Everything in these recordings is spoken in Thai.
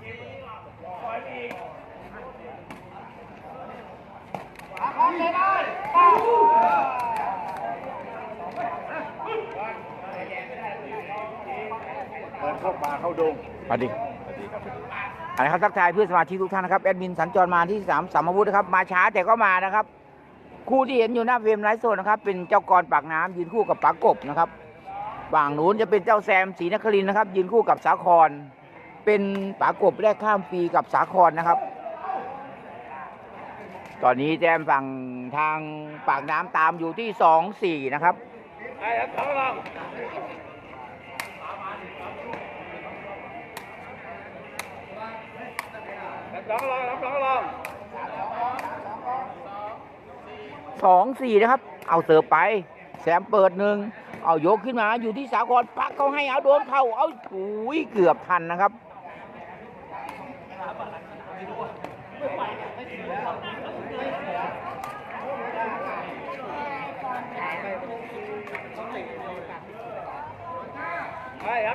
เปิดเข้าป่าเข้าดงสวัสดีอันนี้ครับทักทายเพื่อนสมาชิกทุกท่านนะครับแอดมินสัญจรมาที่สามสามอาวุธนะครับ มาช้าแต่ก็มานะครับ คู่ที่เห็นอยู่หน้าเฟรมไลฟ์สดนะครับ เป็นเจ้ากรปากน้ำยืนคู่กับปากกบนะครับฝั่งนู้นจะเป็นเจ้าแซมศรีนครินนะครับ ยืนคู่กับสาคร เป็นปากกบแรกข้ามปีกับสาครนะครับ ตอนนี้แจมฝั่งทางปากน้ำตามอยู่ที่สองสี่นะครับไอ้ครับสองลองสองลองสองลองสองสี่นะครับ เอาเสิร์ฟไป แซมเปิดหนึ่งเอายกขึ้นมาอยู่ที่สากลปักเขาให้เอาโดนเข้าเอาอุ้ยเกือบทันนะครับ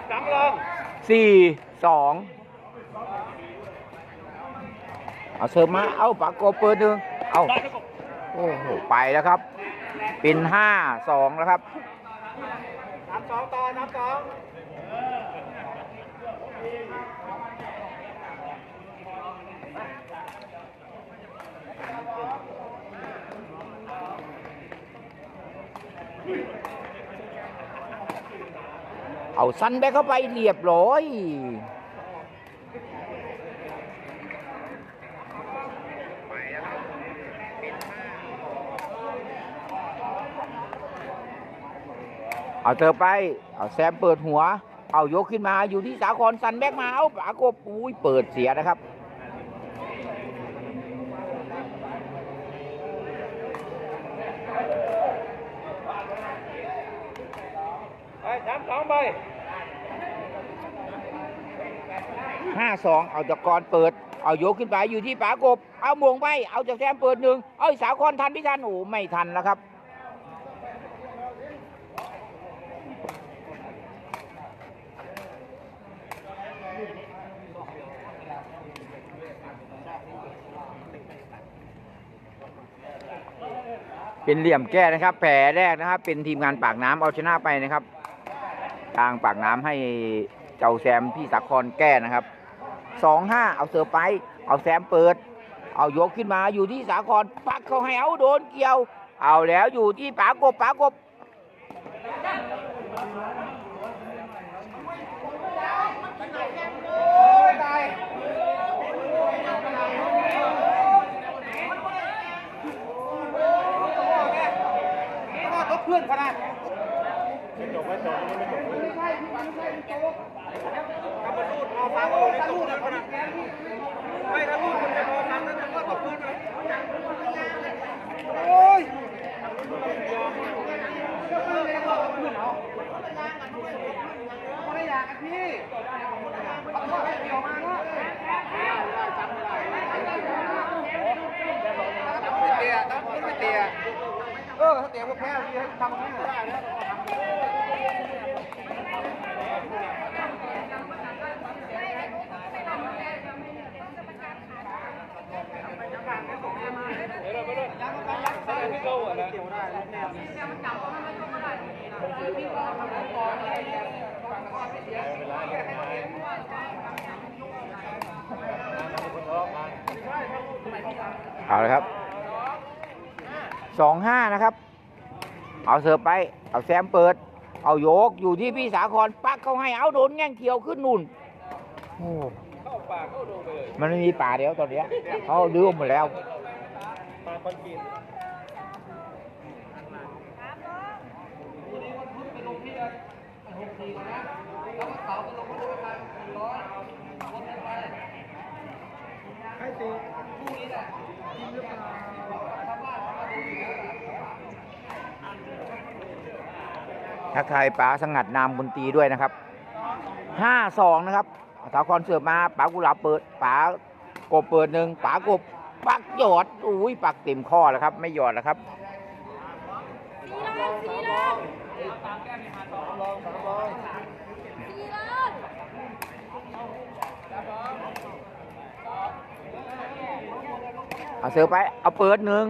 ไอ้ครับสองลองสี่สองเอาเสิร์ฟมา เอาปากโกเปิดหนึ่งเอาโอ้โหไปแล้วครับ เป็นห้าสองแล้วครับนับสองต่อนับสอง เอาสั้นไปเข้าไปเรียบร้อยเอาเธอไป เอาแซมเปิดหัว เอายกขึ้นมาอยู่ที่สาครสันแบกมา เอาปากบอุ้ยเปิดเสียนะครับ ไอ้สามสองไปห้าสองเอาจากกรเปิด เอาโยกขึ้นไปอยู่ที่ปากบ เอาหมวงไป เอาจากแซมเปิดหนึ่งเอาสาวครทันพี่ทันโอ้ไม่ทันแล้วครับเป็นเหลี่ยมแก้นะครับ แผลแรกนะครับ เป็นทีมงานปากน้ำเอาชนะไปนะครับ ทางปากน้ำให้เจ้าแซมพี่สาครแก้นะครับสองห้าเอาเสือไป เอาแซมเปิด เอายกขึ้นมาอยู่ที่สาครปักเขาให้เอาโดนเกี่ยว เอาแล้วอยู่ที่ปากบปากบก็เพื่อนขนาดถ้ามันรูดเขานะ พอฟังนั้นมันก็ตกพื้นไปโอ้ยไม่อยากกันพี่เอาตัวให้เกี่ยวมาเนะไม่เตี้ยต้องพื้นไม่เตี้ยเออถ้าเตี้ยก็แพ้พี่ให้ทำให้ได้ เอาเลยครับสองห้านะครับ เอาเสิร์ฟไป เอาแซมเปิด เอาโยกอยู่ที่พี่สาครปักเขาให้เอาโดนแง่งเขียวขึ้นนุ่นโอ้มันไม่มีป่าเดียวตอนเนี้ยเขาดื้อหมดแล้ว ทักทายป๋าสังัดนามบุญตีด้วยนะครับห้าสองนะครับสาคอนเสือมาป๋ากุหลาบเปิดป๋ากบเปิดหนึ่งป๋ากบปักหยอดอุ้ยปักเต็มข้อแล้วครับ ไม่หยอดแล้วครับเอาเสือไป เอาเปิดหนึ่ง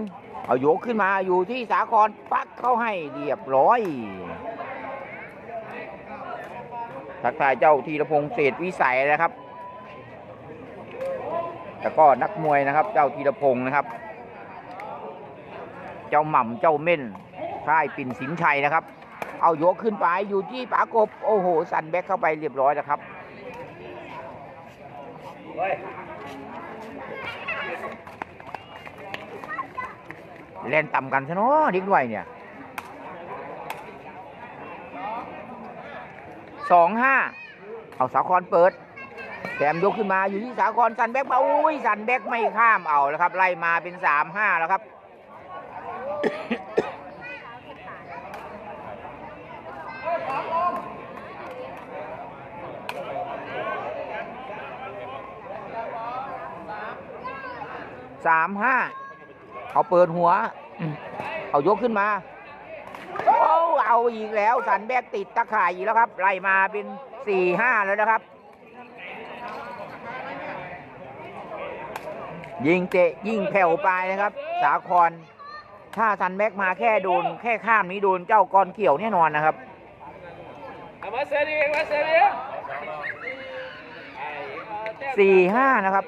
เอาโยกขึ้นมาอยู่ที่สาครปักเข้าให้เรียบร้อย ทักทายเจ้าธีรพงษ์เศษวิสัยนะครับ แล้วก็นักมวยนะครับ เจ้าธีรพงษ์นะครับ เจ้าหม่ำเจ้าเม่นค่ายปิ่นสินชัยนะครับ เอายกขึ้นไปอยู่ที่ปากบโอ้โห สันแบ็กเข้าไปเรียบร้อยแล้วครับเล่นต่ำกันซะเนาะเด็กด้วยเนี่ย สองห้าเอาสาครเปิดแถมยกขึ้นมาอยู่ที่สาครสันแบกมาอุ้ยสันแบกไม่ข้ามเอาแล้วครับ ไล่มาเป็นสามห้าแล้วครับ สามห้าเอาเปิดหัว เอายกขึ้นมา เอาอีกแล้วสันแบกติดตะข่ายอีกแล้วครับไล่มาเป็นสี่ห้าแล้วนะครับ ยิงเตะยิงแผ่วไปนะครับ สาคร ถ้าสันแบกมาแค่โดน แค่ข้ามนี้โดนเจ้ากรเกี่ยวแน่นอนนะครับมาเสียดีมาเสียดีสี่ห้านะครับ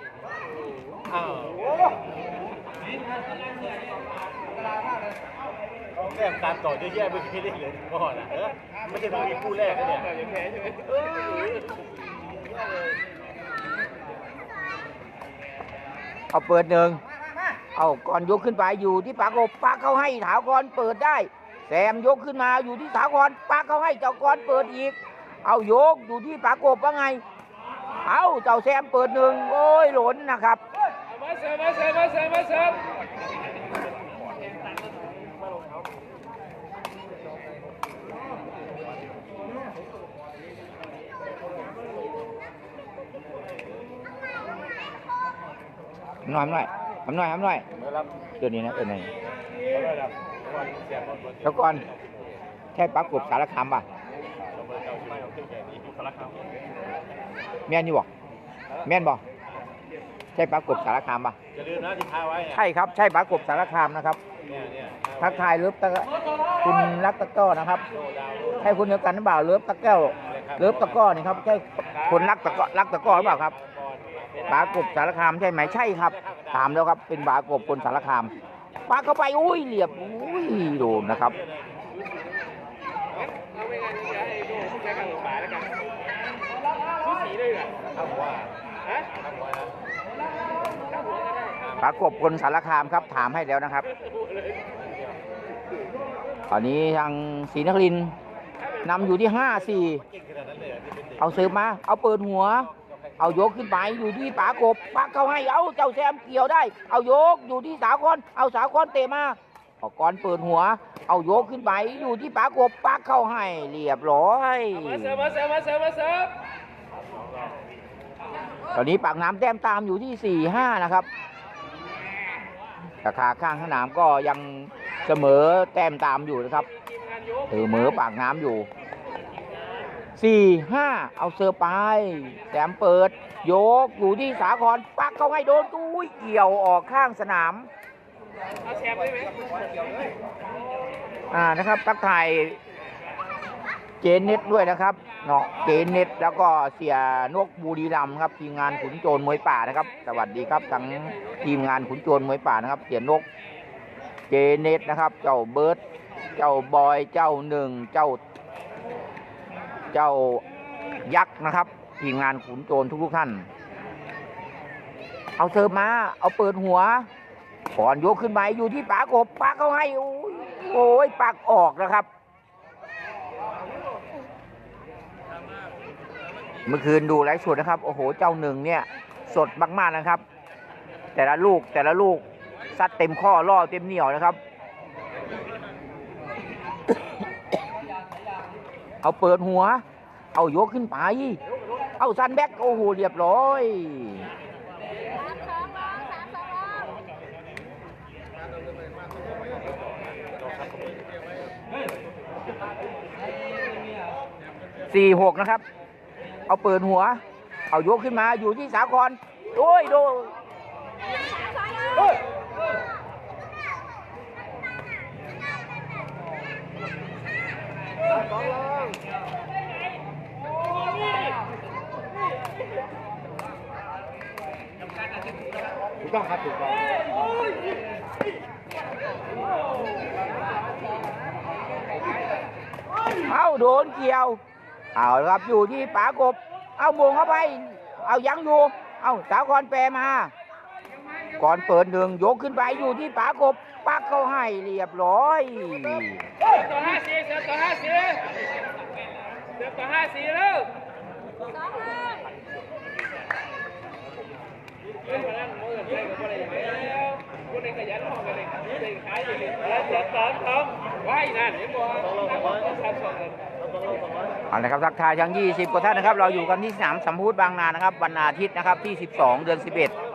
อ้าวแม่ตามต่อเยอะแยะไม่คิดได้เลยก่อนอะเออไม่ใช่ต้องมีคู่แรกนะเนี่ยยังแพ้ใช่ไหมเออเอาเปิดหนึ่ง เอาก่อนยกขึ้นไปอยู่ที่ปากกบปากเขาให้ถาวรเปิดได้ แซมยกขึ้นมาอยู่ที่ถาวรปากเขาให้เจ้ากรเปิดอีก เอายกอยู่ที่ปากกบว่าไง เอาเจ้าแซมเปิดหนึ่งโอ้ยหล่นนะครับมาเสียมาเสียมาเสียมาเสีย หน่อยทำหน่อยทำหน่อยทำหน่อยไม่รับเดี๋ยวนี้นะเออไหนไม่รับวันเสียวันแล้วก่อนใช่ปากกบสารคามป่ะเราเบอร์เจ้าที่ไม่เอาเครื่องแกนี้อยู่พลักครับแม่นอยู่บ่แม่นบ่ใช่ปากกบสารคามป่ะอย่าลืมนะที่ท้าไว้เนี่ยใช่ครับ ใช่ปากกบสารคามนะครับเนี่ยเนี่ยทักทายเลิฟตะกะคุณรักตะกร้อนะครับโดดาวใช่คนเดียวกันหรือเปล่าเลิฟตะแก้วเลิฟตะกร้อนี่ครับใช่คนรักตะกร้อรักตะกร้อหรือเปล่าครับ ปลากบสารคามใช่ไหมใช่ครับ ถามแล้วครับ เป็นปลากบคนสารคามปลาเข้าไปอุ้ยเหลียบอุ้ยโดนนะครับเอากรศึกษาแล้วกันชุดสีเลยเหรอทำหัวฮะทำหัวนะทำหัวก็ได้ปลากบคนสารคามครับ ถามให้แล้วนะครับ ตอนนี้ทางศรีนครินนำอยู่ที่ห้าสี่เก่งขนาดนั้อาเสิร์ฟมา เอาเปิดหัว เอายกขึ้นไปอยู่ที่ปากบปากเขาให้เอาเจ้าแซมเกี่ยวได้ เอายกอยู่ที่สาคอนเอาสาคอนเตะมาเอาก่อนเปิดหัว เอายกขึ้นไปอยู่ที่ปากบปากเข้าให้เรียบร้อยมาเสิร์ฟมาเสิร์ฟมาเสิร์ฟมาเสิร์ฟตอนนี้ปากน้ำแต้มตามอยู่ที่สี่ห้านะครับราคาข้างสนามก็ยังเสมอแต้มตามอยู่นะครับทีมงานยกเสมอปากน้ำอยู่ สี่ห้าเอาเซอร์ไปแต้มเปิด โยกอยู่ที่สาครปักเขาให้โดนตุ้ยเกี่ยวออกข้างสนามอ่านะครับทักไทยเจนเน็ตด้วยนะครับเนาะเจนเน็ตแล้วก็เสียนกบุรีรัมครับทีมงานขุนโจรมวยป่านะครับ สวัสดีครับทั้งทีมงานขุนโจรมวยป่านะครับ เสียนกเจเน็ตนะครับ เจ้าเบิร์ดเจ้าบอยเจ้าหนึ่งเจ้า เจ้ายักษ์นะครับทีมงานขุนโจรทุกๆท่าน เอาเสิร์ฟมา เอาเปิดหัวก่อนยกขึ้นไปอยู่ที่ปากบปากเขาให้โอ้ยโอ้ยปากออกนะครับ เมื่อคืนดูไลฟ์สดนะครับ โอ้โหเจ้าหนึ่งเนี่ย สดมากๆนะครับ แต่ละลูกแต่ละลูกซัดเต็มข้อล่อเต็มเหนียวนะครับ เอาเปิดหัว เอายกขึ้นไป เอาซันแบ็กโอ้โหเรียบร้อยสี่หกนะครับ เอาเปิดหัว เอายกขึ้นมาอยู่ที่สาครโอ้ย โดน เฮ้ย ถูกต้องครับถูกต้องเอาโดนเกี่ยว เอาละครับอยู่ที่ป๋ากบ เอาบวงเข้าไป เอายังอยู่ เอาสาวกรแปรมา ก่อนเปิดหนึ่งยกขึ้นไปอยู่ที่ป๋ากบ ปักเข้าให้เรียบร้อยต่อห้าสี่เสือต่อห้าสี่เสือต่อห้าสี่แล้วเฮ้ยมาแล้วมือใส่กับอะไรอย่างเงี้ยคนในขยันห้องกันเลยเลยขายอยู่เลยแล้วเสือต่อสองไว้นั่นเห็นบ่นั่งก็ทำสองกันเอาละครับทักทายทั้ง 20 กว่าท่านนะครับ เราอยู่กันที่สนามสัมพูดบางนานะครับ วันอาทิตย์นะครับที่ 12 เดือน 11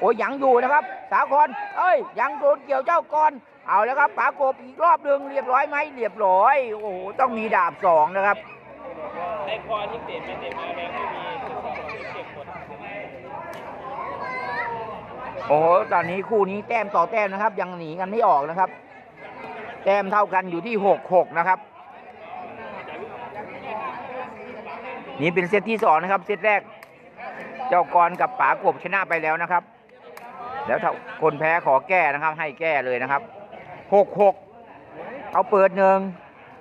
โอ้ยยังอยู่นะครับ สาครเอ้ยยังโดนเกี่ยวเจ้ากรเอาแล้วครับป๋ากบอีกรอบหนึ่งเรียบร้อยไหมเรียบร้อย โอ้โหต้องมีดาบสองนะครับในคอที่เตะไม่เตะมาแรงไม่มีโอ้โหตอนนี้คู่นี้แต้มต่อแต้มนะครับ ยังหนีกันไม่ออกนะครับ แต้มเท่ากันอยู่ที่หกหกนะครับนี่เป็นเซตที่สองนะครับ เซตแรก เจ้ากรกับป๋ากบชนะไปแล้วนะครับ แล้วถ้าคนแพ้ขอแก้นะครับ ให้แก้เลยนะครับหกหกเอาเปิดหนึ่ง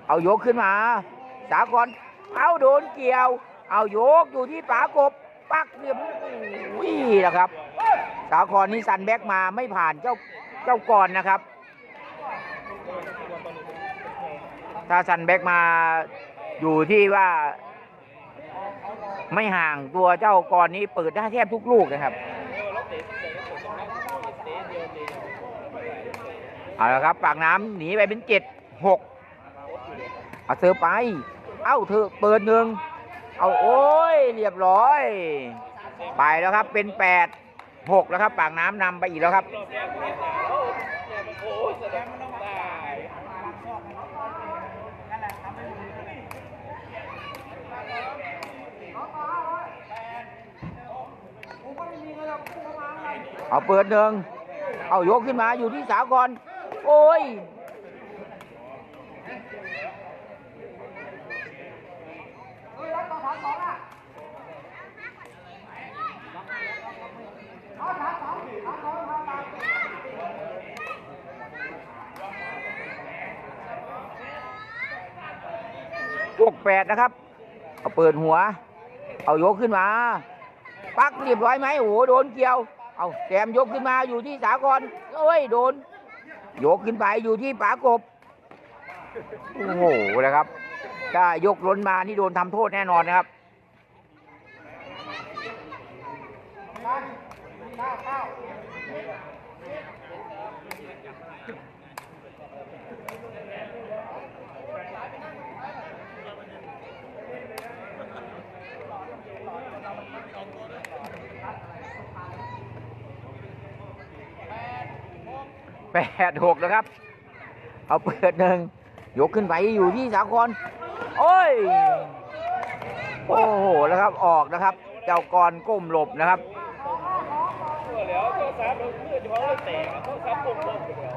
เอายกขึ้นมา สากรเอาโดนเกี่ยว เอายกอยู่ที่ป๋ากบปักเรียบอุ้ยนะครับ สาครนี่ซันแบ็กมาไม่ผ่านเจ้าเจ้ากรนะครับ ถ้าซันแบ็กมาอยู่ที่ว่า ไม่ห่างตัวเจ้ากรนี้เปิดได้แทบทุกลูกนะครับ เอาละครับปากน้ำหนีไปเป็นเจ็ดหกเอาเธอไป เอ้าเธอเปิดหนึ่งเอาโอ้ยเรียบร้อย ไปแล้วครับเป็นแปดหกแล้วครับ ปากน้ำนำไปอีกแล้วครับเอาเอาเปิดหนึ่งเอายกขึ้นมาอยู่ที่สากร โอ้ยหกแปดนะครับ เอาเปิดหัว เอายกขึ้นมา ปักเรียบร้อยไหมโอ้โหโดนเกี่ยว เอาแซมยกขึ้นมาอยู่ที่สากรเอ้ย โดน ยกขึ้นไปอยู่ที่ปากบ โอ้โหนะครับ ถ้ายกล้นมานี่โดนทำโทษแน่นอนนะครับ แปดหกนะครับ เอาเปิดหนึ่งยกขึ้นไปอยู่ที่สาครโอ้ย โอ้โหแล้วครับออกนะครับ เจ้ากรก้มหลบนะครับตัวแล้วตัวสามเราเพื่อนเฉพาะเราแตกตัวสามปุ่มลงไปแล้ว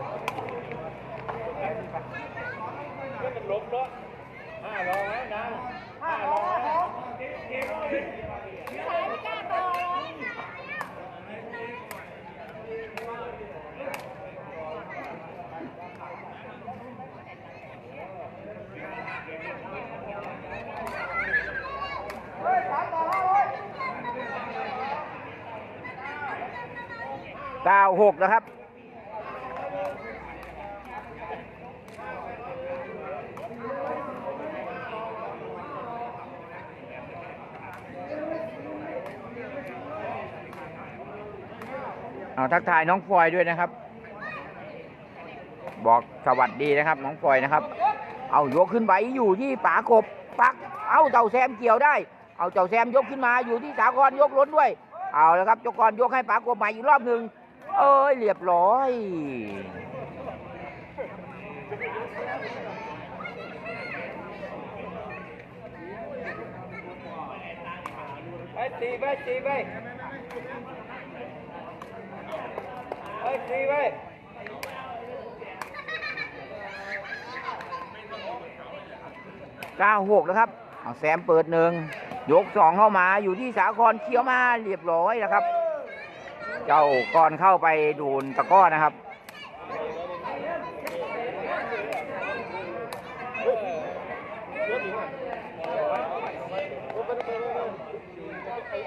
ก็เป็นลบเนาะห้าร้อยนะห้าร้อย เก้า หกนะครับเอาทักทายน้องฟอยด้วยนะครับ บอกสวัสดีนะครับน้องฟอยนะครับ เอายกขึ้นไปอยู่ที่ป๋ากบปัก เอาเจ้าแซมเกี่ยวได้ เอาเจ้าแซมยกขึ้นมาอยู่ที่สากรยกล้นด้วย เอาแล้วครับเจ้ากรยกให้ป๋ากบใหม่อีกรอบหนึ่ง เอ้ยเรียบร้อยไปตีไปตีไปไปตีไป96นะครับเอาแซมเปิดหนึ่งยกสองเข้ามาอยู่ที่สาครเคี้ยวมาเรียบร้อยนะครับ เจ้าก่อนเข้าไปโดนตะก้อนะครับ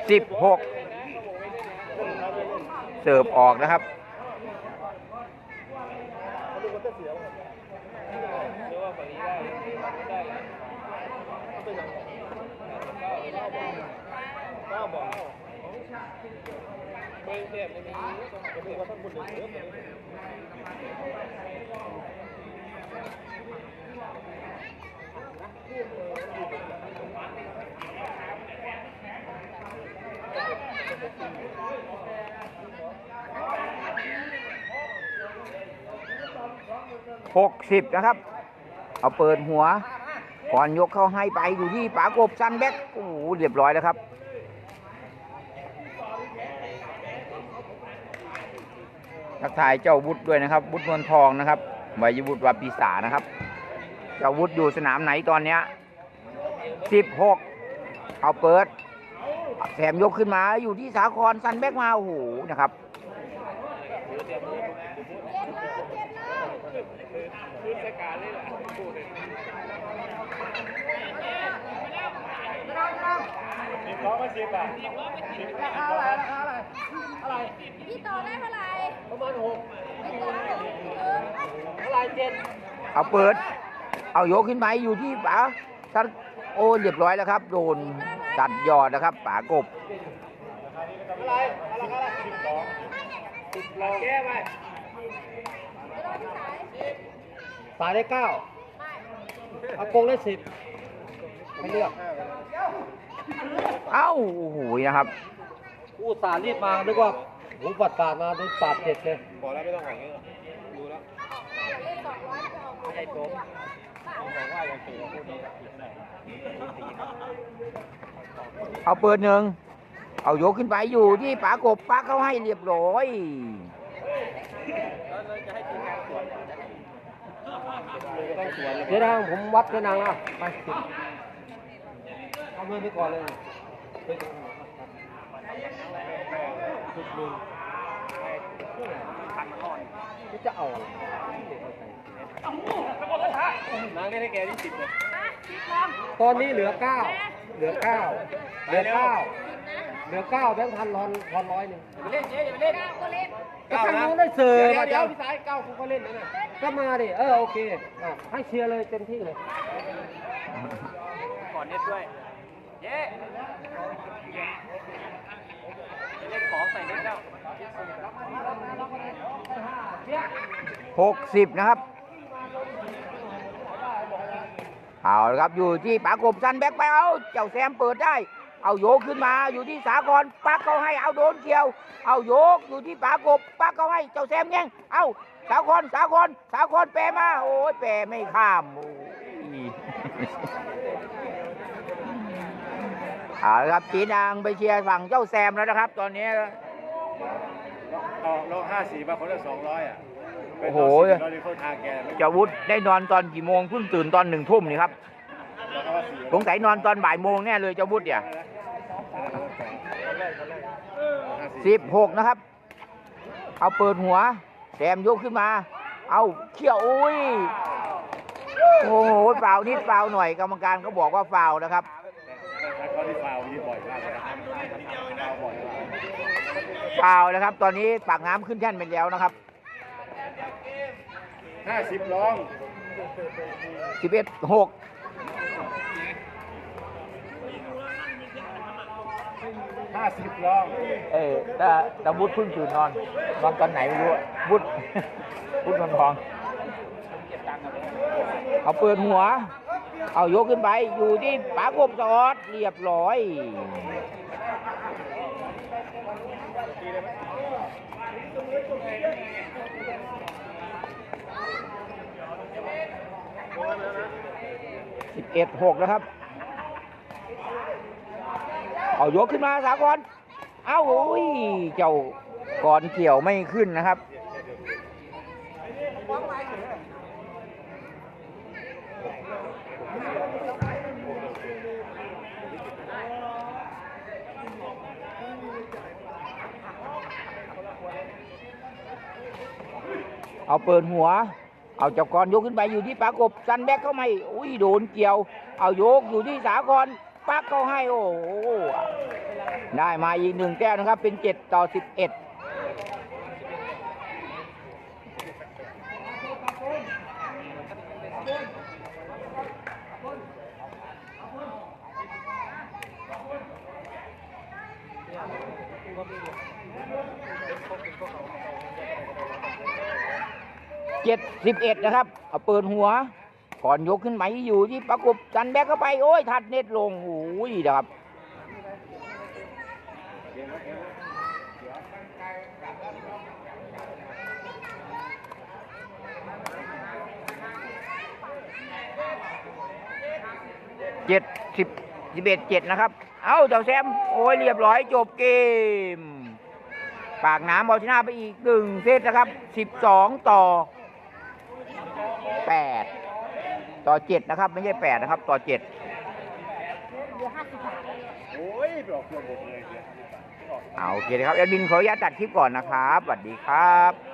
สิบหกเสิร์ฟออกนะครับ หกสิบนะครับ เอาเปิดหัว ก่อนยกเข้าให้ไปอยู่ที่ปากบซันแบ็กโอ้โหเรียบร้อยแล้วครับ ทักทายเจ้าวุฒิด้วยนะครับวุฒินวลทองนะครับวัยวุฒิวัปีสานะครับ เจ้าวุฒิอยู่สนามไหนตอนเนี้ยสิบหกเอาเปิดแถมยกขึ้นมาอยู่ที่สาครซันแบกมาโอ้โหนะครับพื้นสกาเเท่าไหร่เจ็ดเอาเปิด เอายกขึ้นไปอยู่ที่ป๋าตัดโอ้เรียบร้อยแล้วครับ โดนตัดยอดนะครับป๋ากบเท่าไหร่ราคาอะไรสิบสองสิบล้อแก้ไปจะรอที่สายสายได้เก้าไม่อากงได้สิบไม่เลือก เอ้าโอ้โหนะครับอู้สารรีบมานึกว่าหูปัดสารมาโดนปาดเจ็ดเลยบอกแล้วไม่ต้องหวังเงี้ยดูแล้ว เล่นสองร้อย จะออกไม่ใช่โต๊ะบอกว่าอย่างเสียพูดนี้ผิดไหนเอาเปิดหนึ่ง เอายกขึ้นไปอยู่ที่ป๋ากบป๋าเขาให้เรียบร้อยเดี๋ยวนะผมวัดเจ้านางอะไปเอาเงินไปก่อนเลยจะเอา นางได้ให้แกที่สิบเลยนะพี่ลองตอนนี้เหลือเก้าเหลือเก้าเหลือเก้าสิบนะเหลือเก้าแบงค์พันรอนรอนร้อยหนึ่งไปเล่นเจ๊อย่าไปเล่นเก้าก็เล่นก็ทางนู้นได้เสิร์ฟเดี๋ยวพี่สายเก้าคุณก็เล่นนะเนี่ยก็มาดิเออโอเคอะให้เชียร์เลยเต็มที่เลยก่อนเน็ตด้วยเย้เล่นของใส่เน็ตแล้วหกสิบนะครับ เอาละครับอยู่ที่ปากบซันแบ็กไปเอาเจ้าแซมเปิดได้ เอาโยกขึ้นมาอยู่ที่สากรปักเขาให้เอาโดนเกี่ยว เอาโยกอยู่ที่ปากบปักเขาให้เจ้าแซมแย่งเอาสากรสากรสากรแปรมาโอ้ยแปรไม่ข้ามอ้ยเอาละครับสีนางไปเชียร์ฝั่งเจ้าแซมแล้วนะครับ ตอนนี้ ต่อลงห้าสี่มาคนละสองร้อยอะ โอ้โหเจ้าวุฒิได้นอนตอนกี่โมงเพิ่งตื่นตอนหนึ่งทุ่มนี่ครับสงสัยนอนตอนบ่ายโมงแน่เลยเจ้าวุฒิเนี่ยสิบหกนะครับ เอาเปิดหัวแซมยกขึ้นมา เอาเขี่ยวอุ้ยโอ้โหเปล่านิดเปล่าหน่อยกรรมการเขาบอกว่าเปล่านะครับเขาที่ฟาวนี่บ่อยมากเลยนะฟาวบ่อยมากเปล่านะครับ ตอนนี้ปากน้ำขึ้นแท่นไปแล้วนะครับ ห้าสิบลองสิบเอ็ดหกห้าสิบลองเออแต่แต่วุฒิเพิ่งตื่นนอนนอนตอนไหนไม่รู้อะวุฒิวุฒินอนทองเอาเปิดหัว เอายกขึ้นไป อยู่ที่ปากบสอดเรียบร้อย สิบเอ็ดหกนะครับ เอายกขึ้นมาสากรเอ้าโอ้ย เจ้าก่อนเกี่ยวไม่ขึ้นนะครับ เอาเปิดหัว เอาเจ้ากรยกขึ้นไปอยู่ที่ปากบซันแบกเข้าไม่อุ้ยโดนเกี่ยว เอาโยกอยู่ที่สากรปักเข้าให้โอ้โหได้มาอีกหนึ่งแก้วนะครับเป็นเจ็ดต่อสิบเอ็ด สิบเอ็ดนะครับ เอาเปิดหัว ก่อนยกขึ้นไหมอยู่ที่ประกบซันแบกเข้าไป โอ้ยทัดเน็ตลงโอ้ยนะครับเจ็ดสิบสิบเอ็ดเจ็ดนะครับ เอ้าเจ้าแซม โอ้ยเรียบร้อยจบเกม ปากน้ำเอาชนะไปอีกหนึ่งเซตนะครับสิบสองต่อ แปดต่อเจ็ดนะครับ ไม่ใช่แปดนะครับ ต่อเจ็ดโอ้ยไปอเครื่องผมเลยเอาโอเคนะครับแอดมินขออนุญาตตัดคลิปก่อนนะครับสวัสดีครับ